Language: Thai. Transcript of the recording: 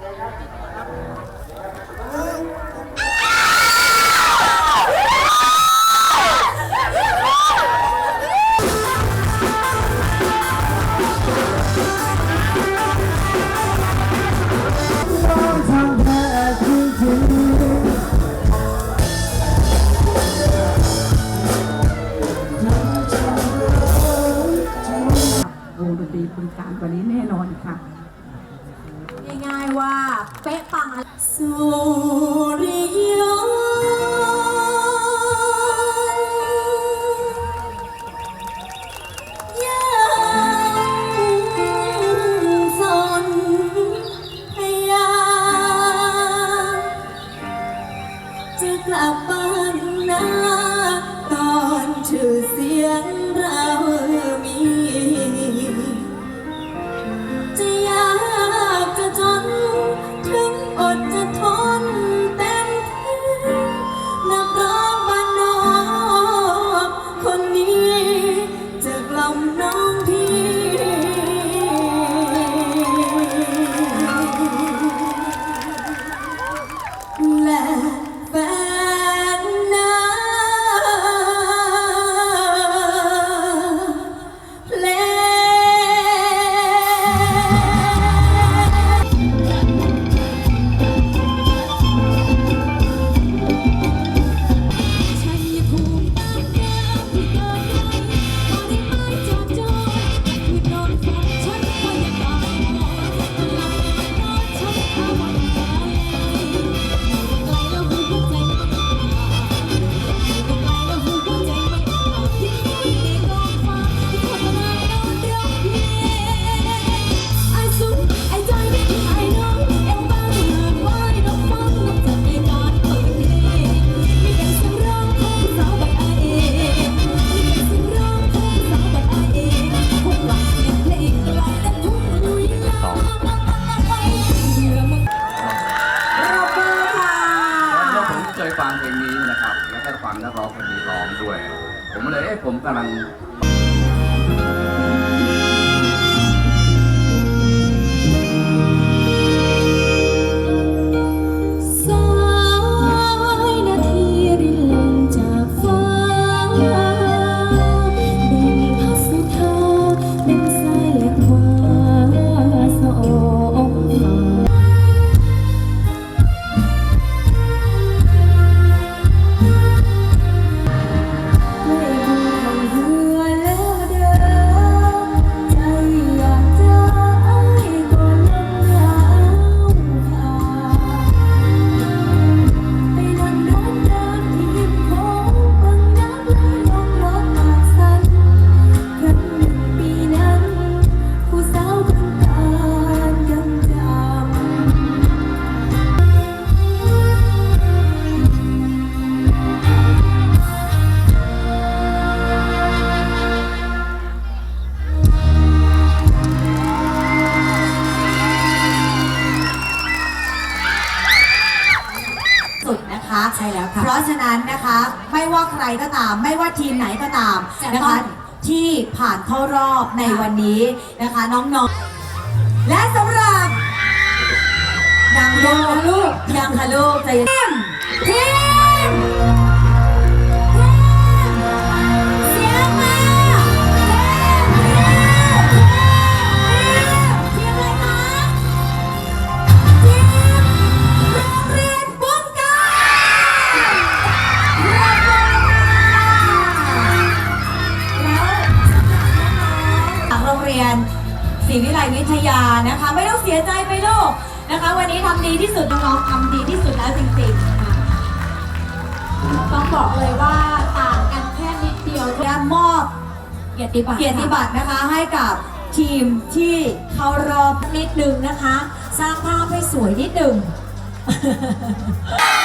วงดนตรีคุณการกว่านี้แน่นอนค่ะ ง่ายๆว่า เป๊ะปังสุริยยังสนพยา จะกลับบ้านนาตอนชื่อเสียง แฟังนักร้องคนนี้ร้องด้วย ผมเลยเอ๊ะผมกำลัง นะคะใช่แล้วค่ะ เพราะฉะนั้นนะคะไม่ว่าใครก็ตาม ไม่ว่าทีมไหนก็ตามจะนะต้อคะงที่ผ่านเข้ารอบในวันนี้นะคะน้องๆ และสำหรับยังยังค่ะลูกยังค่ะลูกใจเย็นทีมทีม เรียนศรีวิไลวิทยานะคะ ไม่ต้องเสียใจไปลูกนะคะ วันนี้ทำดีที่สุดน้องๆทำดีที่สุดแล้วจริงๆค่ะต้องบอกเลยว่าต่างกันแค่นิดเดียวและมอบเกียรติบัตรเกียรติบัตรนะคะให้กับทีมที่เข้ารอบนิดหนึ่งนะคะ สร้างภาพให้สวยนิดหนึ่งเ